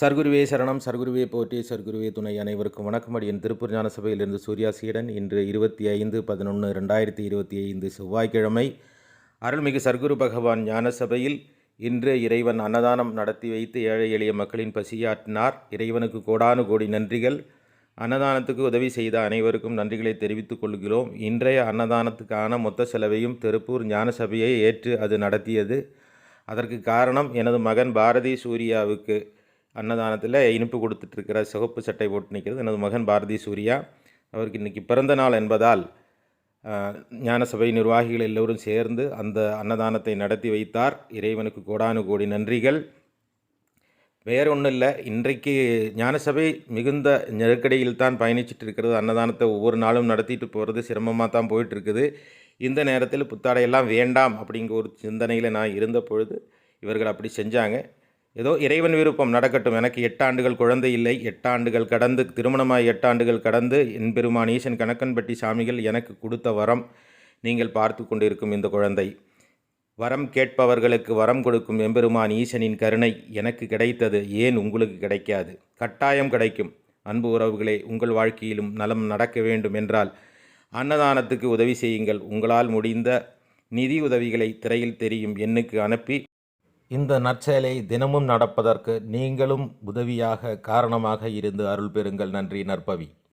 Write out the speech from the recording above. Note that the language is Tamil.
சர்க்குருவே சரணம் சர்க்குருவே போற்றி சர்க்குருவே துணை அனைவருக்கும் வணக்கம். அடியன் திருப்பூர் ஞான சபையிலிருந்து சூர்யா சீடன். இன்று இருபத்தி ஐந்து பதினொன்று ரெண்டாயிரத்தி இருபத்தி ஐந்து செவ்வாய்க்கிழமை அருள்மிகு சர்க்குரு பகவான் ஞான சபையில் இன்று இறைவன் அன்னதானம் நடத்தி வைத்து ஏழை எளிய மக்களின் பசியாற்றினார். இறைவனுக்கு கோடானு கோடி நன்றிகள். அன்னதானத்துக்கு உதவி செய்த அனைவருக்கும் நன்றிகளை தெரிவித்துக் கொள்கிறோம். இன்றைய அன்னதானத்துக்கான மொத்த செலவையும் திருப்பூர் ஞான சபையை ஏற்று அது நடத்தியது. அதற்கு காரணம் எனது மகன் பாரதி சூர்யாவுக்கு அன்னதானத்தில் இனிப்பு கொடுத்துட்ருக்கிற சிவப்பு சட்டை போட்டு நிற்கிறது எனது மகன் பாரதி சூர்யா. அவருக்கு இன்றைக்கி பிறந்த நாள் என்பதால் ஞானசபை நிர்வாகிகள் எல்லோரும் சேர்ந்து அந்த அன்னதானத்தை நடத்தி வைத்தார். இறைவனுக்கு கோடானு கோடி நன்றிகள். வேற ஒன்றும் இல்லை. இன்றைக்கு ஞானசபை மிகுந்த நெருக்கடியில் தான் பயணிச்சுட்டு இருக்கிறது அன்னதானத்தை ஒவ்வொரு நாளும் நடத்திட்டு போகிறது சிரமமாக தான் போயிட்டுருக்குது இந்த நேரத்தில் புத்தாடையெல்லாம் வேண்டாம் அப்படிங்கிற ஒரு சிந்தனையில் நான் இருந்த பொழுது இவர்கள் அப்படி செஞ்சாங்க. ஏதோ இறைவன் விருப்பம் நடக்கட்டும். எனக்கு எட்டாண்டுகள் குழந்தை இல்லை. எட்டாண்டுகள் கடந்து திருமணமாய் எட்டாண்டுகள் கடந்து என் பெருமான் ஈசன் கணக்கன்பட்டி சாமிகள் எனக்கு கொடுத்த வரம் நீங்கள் பார்த்து கொண்டிருக்கும் இந்த குழந்தை. வரம் கேட்பவர்களுக்கு வரம் கொடுக்கும் எம்பெருமான் ஈசனின் கருணை எனக்கு கிடைத்தது. ஏன் உங்களுக்கு கிடைக்காது? கட்டாயம் கிடைக்கும். அன்பு உறவுகளே உங்கள் வாழ்க்கையிலும் நலம் நடக்க வேண்டும் என்றால் அன்னதானத்துக்கு உதவி செய்யுங்கள். உங்களால் முடிந்த நிதி உதவிகளை திரையில் தெரியும் எண்ணுக்கு அனுப்பி இந்த நற்செயலை தினமும் நடப்பதற்கு நீங்களும் உதவியாக காரணமாக இருந்து அருள் பெறுங்கள். நன்றி நற்பவி.